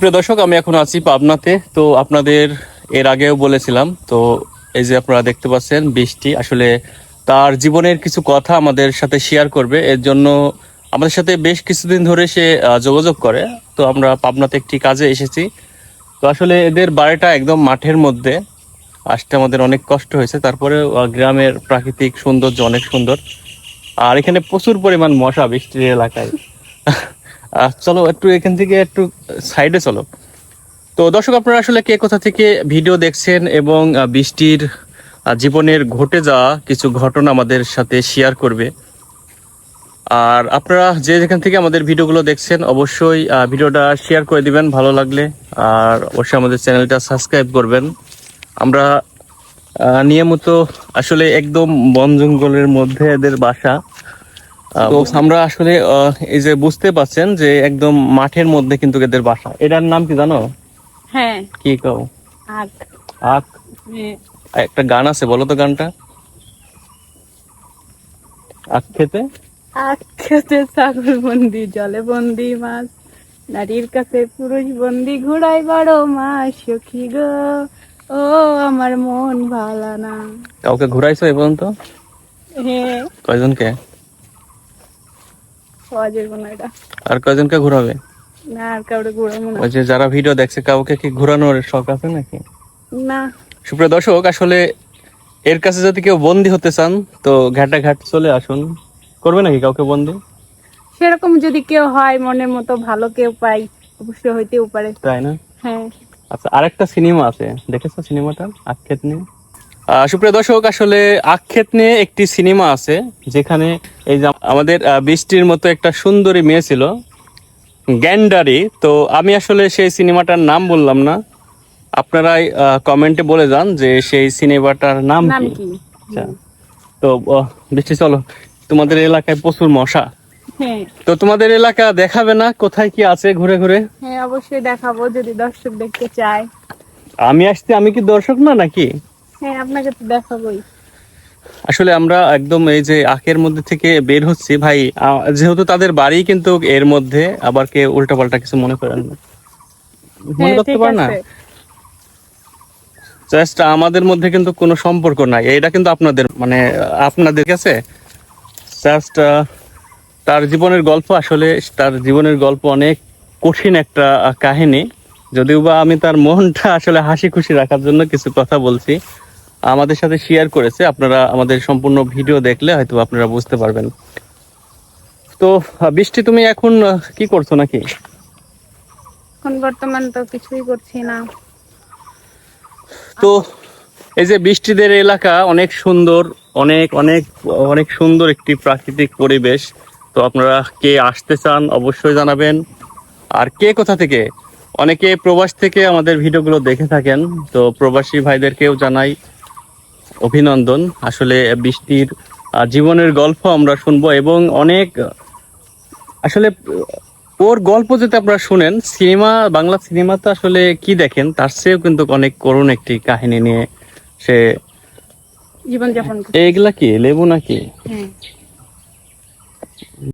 প্রিয় দর্শক, আমি এখন আছি পাবনাতে। তো আপনাদের এর আগেও বলেছিলাম, তো এই যে আপনারা দেখতে পাচ্ছেন বৃষ্টি, আসলে তার জীবনের কিছু কথা আমাদের সাথে শেয়ার করবে। এর জন্য আমাদের সাথে বেশ কিছুদিন ধরে সে যোগাযোগ করে। তো আমরা পাবনাতে একটি কাজে এসেছি। তো আসলে এদের বাড়িটা একদম মাঠের মধ্যে। আসতে আমাদের অনেক কষ্ট হয়েছে। তারপরে গ্রামের প্রাকৃতিক সৌন্দর্য অনেক সুন্দর। আর এখানে প্রচুর পরিমাণ মশা বৃষ্টির এলাকায়। চলো একটু এখান থেকে একটু সাইডে চলো। তো দর্শক, আপনারা আসলে কে কোথা থেকে ভিডিও দেখছেন এবং বৃষ্টির জীবনের ঘটে যাওয়া কিছু ঘটনা আমাদের সাথে শেয়ার করবে। আর আপনারা যে যেখান থেকে আমাদের ভিডিওগুলো দেখছেন, অবশ্যই ভিডিওটা শেয়ার করে দিবেন ভালো লাগলে। আর অবশ্যই আমাদের চ্যানেলটা সাবস্ক্রাইব করবেন। আমরা নিয়মিত আসলে একদম বন জঙ্গলের মধ্যে এদের বাসা। তো আমরা আসলে আহ, এই যে বুঝতে পাচ্ছেন যে একদম মাঠের মধ্যে কিন্তু এদের বাসা। এটার নাম কি জানো? হ্যাঁ। কি কও? আখ। হ্যাঁ। একটা গান আছে বলো তো গানটা। আখ খেতে? আগ খেতে ছাগল বন্দি জলে বন্দি মাছ। নারীর কাছে পুরুষ বন্দি ঘুরাই বড় মাছ সখী গো। ও আমার মন ভালো না কাউকে ঘুরাইছো এ পর্যন্ত? হ্যাঁ। কয়জনকে? পাওয়া যাবে না এটা। আর কয়জনকে ঘুরাবে? না আর কাউরে ঘুরাবো না। ওই যে যারা ভিডিও দেখছে কাউকে কি ঘুরানোর শখ আছে নাকি? না। সুপ্রিয় দর্শক আসলে এর কাছে যদি কেউ বন্দি হতে চান তো ঘাটা ঘাট চলে আসুন। করবে নাকি কাউকে বন্দি? সেরকম যদি কেউ হয় মনের মতো ভালো কেউ পাই অবশ্যই হইতেও পারে। তাই না? হ্যাঁ। আচ্ছা আরেকটা সিনেমা আছে। দেখেছ সিনেমাটা? আক্ষেত নিয়ে সুপ্রিয় দর্শক আসলে আক্ষেত নিয়ে একটি সিনেমা আছে যেখানে এই যে আমাদের বৃষ্টির মতো একটা সুন্দরী মেয়ে ছিল গ্যান্ডারি। তো আমি আসলে সেই সিনেমাটার নাম বললাম না। আপনারাই কমেন্টে বলে যান যে সেই সিনেমাটার নাম কি। আচ্ছা তো বৃষ্টি চলো। তোমাদের এলাকায় প্রচুর মশা। হ্যাঁ। তো তোমাদের এলাকা দেখাবে না? কোথায় কি আছে ঘুরে ঘুরে? হ্যাঁ অবশ্যই দেখাবো যদি দর্শক দেখতে চায়। আমি আসছি আমি কি দর্শক না নাকি? হ্যাঁ আপনাকে তো দেখাবোই। আসলে আমরা একদম এই যে আখের মধ্যে থেকে বের হচ্ছি ভাই যেহেতু তাদের বাড়ি কিন্তু এর মধ্যে আবার কে উল্টাপাল্টা কিছু মনে করেন না। মনে হ্যাঁ করতে ঠিক পারে না? জাস্ট আমাদের মধ্যে কিন্তু কোনো সম্পর্ক নাই। এটা কিন্তু আপনাদের মানে আপনাদের কাছে জাস্ট তার জীবনের গল্প আসলে তার জীবনের গল্প অনেক কঠিন একটা কাহিনী। যদিও বা আমি তার মনটা আসলে হাসি খুশি রাখার জন্য কিছু কথা বলছি। আমাদের সাথে শেয়ার করেছে। আপনারা আমাদের সম্পূর্ণ ভিডিও দেখলে হয়তো আপনারা বুঝতে পারবেন। তো বৃষ্টি তুমি এখন কি করছ নাকি? এখন বর্তমান তো কিছুই করছি না। তো এই যে বৃষ্টিদের এলাকা অনেক সুন্দর অনেক অনেক অনেক সুন্দর একটি প্রাকৃতিক পরিবেশ। তো আপনারা কে আসতে চান অবশ্যই জানাবেন। আর কে কোথা থেকে? অনেকে প্রবাস থেকে আমাদের ভিডিওগুলো দেখে থাকেন। তো প্রবাসী ভাইদেরকেও জানাই। অভিনন্দন। আসলে বৃষ্টির জীবনের গল্প আমরা শুনব এবং অনেক আসলে ওর গল্প যদি আপনারা শুনেন সিনেমা বাংলা সিনেমা তো আসলে কি দেখেন তার চেয়েও কিন্তু অনেক করুণ একটি কাহিনী নিয়ে সে জীবনযাপন এইগুলা কি লেবু নাকি? হ্যাঁ।